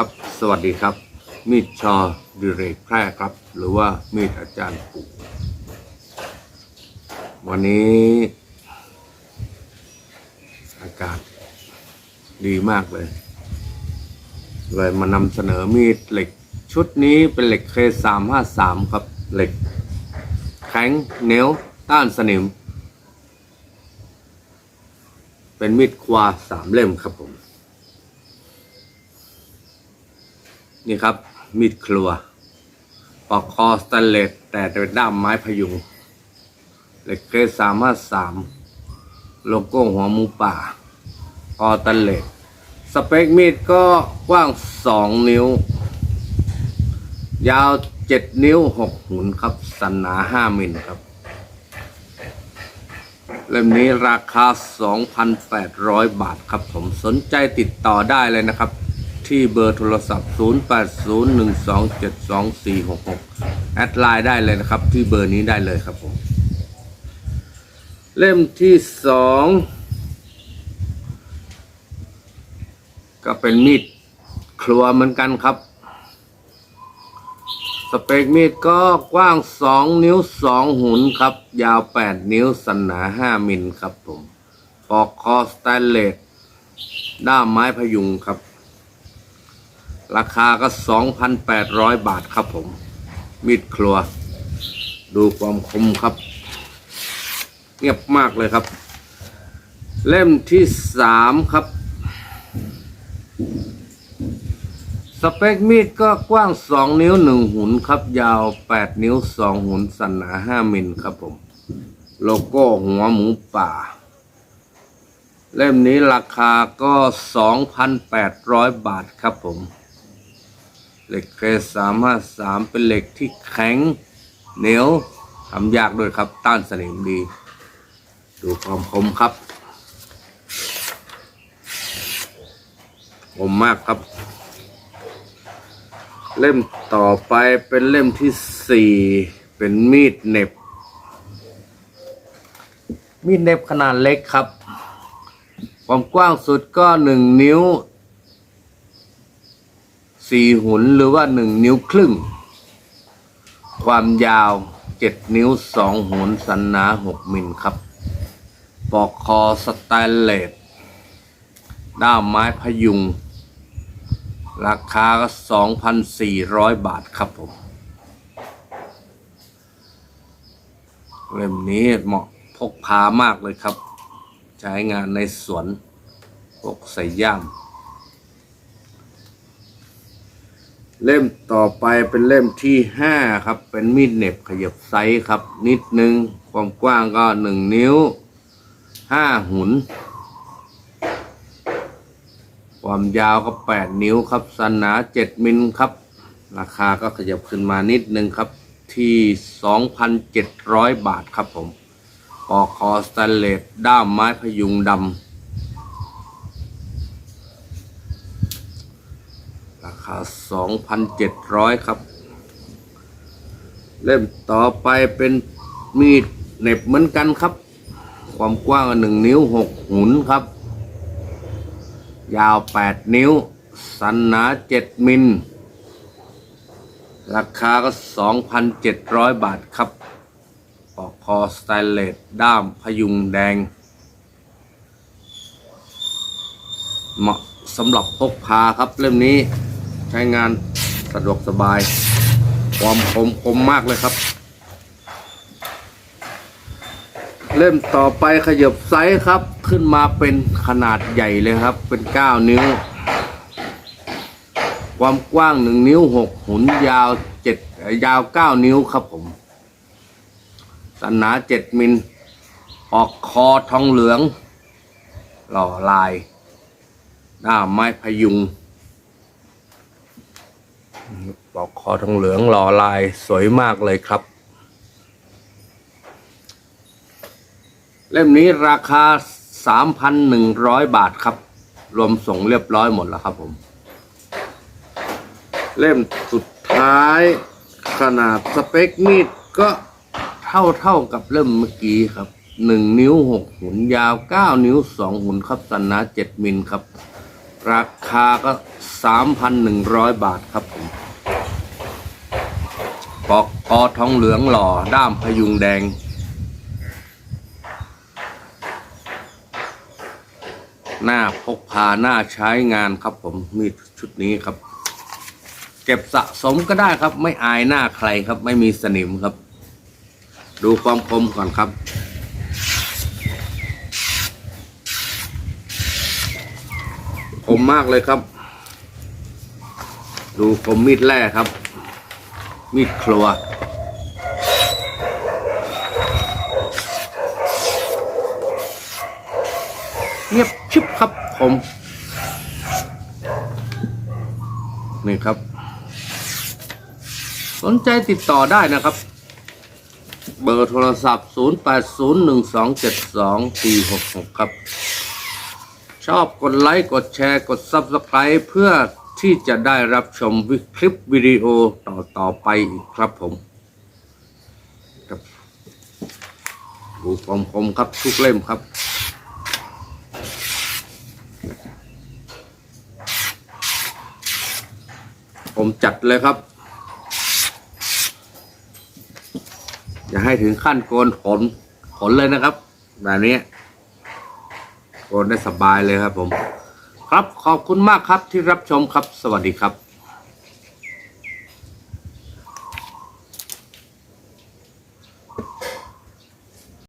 ครับสวัสดีครับ มีดชอดิเรกแพร่ครับ หรือว่ามีดอาจารย์ปู่วันนี้ อากาศดีมากเลย เลยมานำเสนอมีดเหล็กชุดนี้เป็นเหล็กเคสามห้าสามครับ เหล็ก แข็งเหนียวต้านสนิม เป็นมีดควาสามเล่มครับผม นี่ครับ มีดครัว ปอกคอสแตนเลสแต่เป็นด้ามไม้พยุงเหล็กเกรดสามห้าสามโลโก้หัวหมูป่าออตันเลสสเปคมีดก็กว้างสองนิ้ว ยาวเจ็ดนิ้วหกหุนครับ สันหนาห้ามิลครับ เล่มนี้ราคา 2,800 บาทครับผมสนใจติดต่อได้เลยนะครับ ที่เบอร์โทรศัพท์ 0801272466 แอดไลน์ได้เลยนะครับ ที่เบอร์นี้ได้เลยครับผม เล่มที่สองก็เป็นมีดครัวเหมือนกันครับ สเปคมีดก็กว้าง 2 นิ้ว 2 หุนครับ ยาว 8 นิ้วสันหนา 5 มิลครับผมปอกคอสแตนเลสด้ามไม้พยุงครับ ราคาก็ 2,800 บาทครับผม มีดครัว ดูความคมครับ เงียบมากเลยครับ เล่มที่ 3 ครับ สเปคมีดก็กว้าง 2 นิ้ว 1 หุนครับ ยาว 8 นิ้ว 2 หุนสันหนา5มิลครับผม โลโก้หัวหมูป่าเล่มนี้ราคาก็ 2,800 บาทครับผม เหล็กเกรด353เป็นเหล็กที่แข็งเหนียวทำยากด้วยครับต้านสนิมดี ดูความคมครับคมมากครับ เล่มต่อไปเป็นเล่มที่สี่เป็นมีดเน็บ มีดเน็บขนาดเล็กครับ ความกว้างสุดก็หนึ่งนิ้ว สี่หุนหรือว่าหนึ่งนิ้วครึ่ง ความยาวเจ็ดนิ้วสองหุนสันหนาหกมิลครับ ปอกคอสแตนเลสด้ามไม้พยุง ราคาก็2,400บาทครับผม เล่มนี้เหมาะพกพามากเลยครับ ใช้งานในสวนพกใส่ย่าม เล่มต่อไปเป็นเล่มที่5ครับ เป็นมีดเหน็บขยับไซส์ครับ นิดนึงความกว้างก็1นิ้ว5หุน ความยาวก็8นิ้วครับสันหนา7มิลครับ ราคาก็ขยับขึ้นมานิดนึงครับ ที่2,700บาทครับผมปอกคอสแตนเลสด้ามไม้พยุงดำ ราคา 2,700 ครับ เล่มต่อไปเป็นมีดเน็บเหมือนกันครับ ความกว้างหนึ่งนิ้ว6หุนครับ ยาว 8 นิ้ว สันหนา7มิล ราคาก็ 2,700 บาทครับปอกคอสไตนเลสด้ามพยุงแดง เหมาะสำหรับพกพาครับเล่มนี้ ใช้งานสะดวกสบาย ความคมคมมากเลยครับ เล่มต่อไปขยับไซส์ครับ ขึ้นมาเป็นขนาดใหญ่เลยครับ เป็น 9 นิ้ว ความกว้าง 1 นิ้ว 6 หุนยาว 7 ยาว 9 นิ้วครับผมสันหนา 7 มิลออกคอทองเหลือง หล่อลาย หน้าไม้พยุง ปอกคอทองเหลืองหล่อลายสวยมากเลยครับ เล่มนี้ราคา 3,100 บาทครับ รวมส่งเรียบร้อยหมดแล้วครับผม เล่มสุดท้ายขนาดสเปคมีดก็เท่าเท่ากับเล่มเมื่อกี้ครับ 1 นิ้ว 6 หุนยาว 9 นิ้ว 2 หุนครับสันนา7มิลครับ ราคาก็ 3,100 บาทครับผมปอกคอทองเหลืองหล่อด้ามพยุงแดง หน้าพกพาหน้าใช้งานครับผมมีดชุดนี้ครับ เก็บสะสมก็ได้ครับ ไม่อายหน้าใครครับ ไม่มีสนิมครับ ดูความคมก่อนครับ คมมากเลยครับ ดูคมมีดแร่ครับ มีดครัว เงียบชิบครับผมนี่ครับ สนใจติดต่อได้นะครับ เบอร์โทรศัพท์ 0801272466 ครับ ชอบกดไลค์ กดแชร์ กด Subscribe เพื่อที่จะได้รับชมคลิปวิดีโอต่อต่อไปอีกครับผมดูความคมครับทุกเล่มครับผมจัดเลยครับ อย่าให้ถึงขั้นโกนขนขนเลยนะครับ แบบนี้ โกนได้สบายเลยครับผม ครับขอบคุณมากครับที่รับชมครับสวัสดีครับ